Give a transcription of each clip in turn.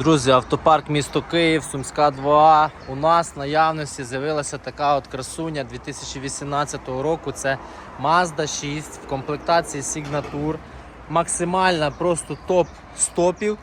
Друзі, автопарк місто Київ, Сумська 2А. У нас в наявності з'явилася така от красуня 2018 року. Це Mazda 6 в комплектації Signature. Максимальна просто топ стопів.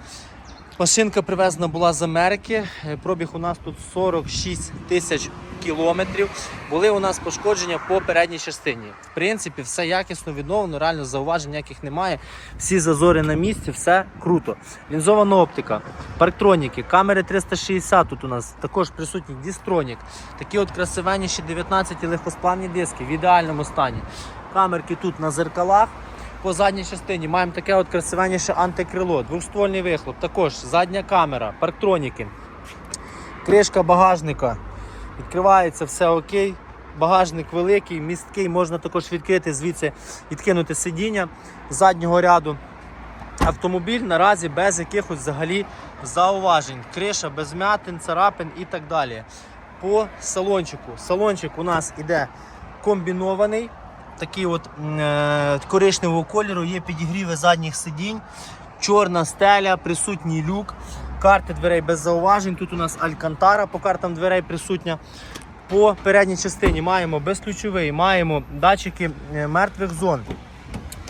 Машинка привезена була з Америки. Е, Пробіг у нас тут 46 тисяч кілометрів. Були у нас пошкодження по передній частині. В принципі, все якісно відновлено, реально зауважень ніяких немає. Всі зазори на місці, все круто. Лінзована оптика, парктроніки, камери 360 тут у нас також присутні, дістронік. Такі от красивенніші 19 легкосплавні диски в ідеальному стані. Камерки тут на зеркалах. По задній частині маємо таке от красивенніше антикрило, двохствольний вихлоп, також задня камера, парктроніки, кришка багажника. Відкривається все окей. Багажник великий, місткий, можна також відкрити звідси, відкинути сидіння заднього ряду. Автомобіль наразі без якихось взагалі зауважень. Криша без м'ятин, царапин і так далі. По салончику. Салончик у нас іде комбінований. Такий от е, коричневого кольору, є підігріви задніх сидінь, чорна стеля, присутній люк, карти дверей без зауважень. Тут у нас алькантара по картам дверей присутня. По передній частині маємо безключовий, маємо датчики е, мертвих зон.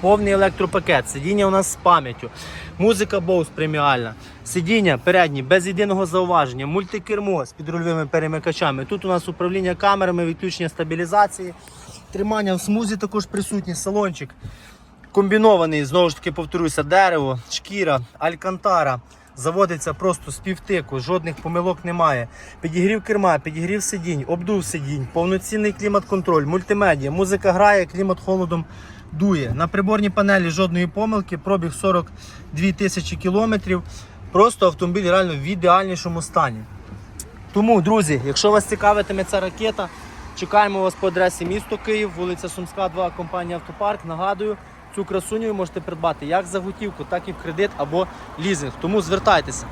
Повний електропакет, сидіння у нас з пам'яттю, музика Bose преміальна, сидіння передні без єдиного зауваження, мультикермо з підрульовими перемикачами. Тут у нас управління камерами, відключення стабілізації, тримання в смузі також присутній, салончик комбінований, знову ж таки повторюся, дерево, шкіра, алькантара. Заводиться просто з півтику, жодних помилок немає. Підігрів керма, підігрів сидінь, обдув сидінь, повноцінний клімат-контроль, мультимедіа, музика грає, клімат холодом дує. На приборній панелі жодної помилки, пробіг 42 тисячі кілометрів. Просто автомобіль реально в ідеальнішому стані. Тому, друзі, якщо вас цікавитиме ця ракета, чекаємо вас по адресі місто Київ, вулиця Сумська, 2, компанія Автопарк. Нагадую, цю красуню ви можете придбати як за готівку, так і в кредит або лізинг. Тому звертайтеся.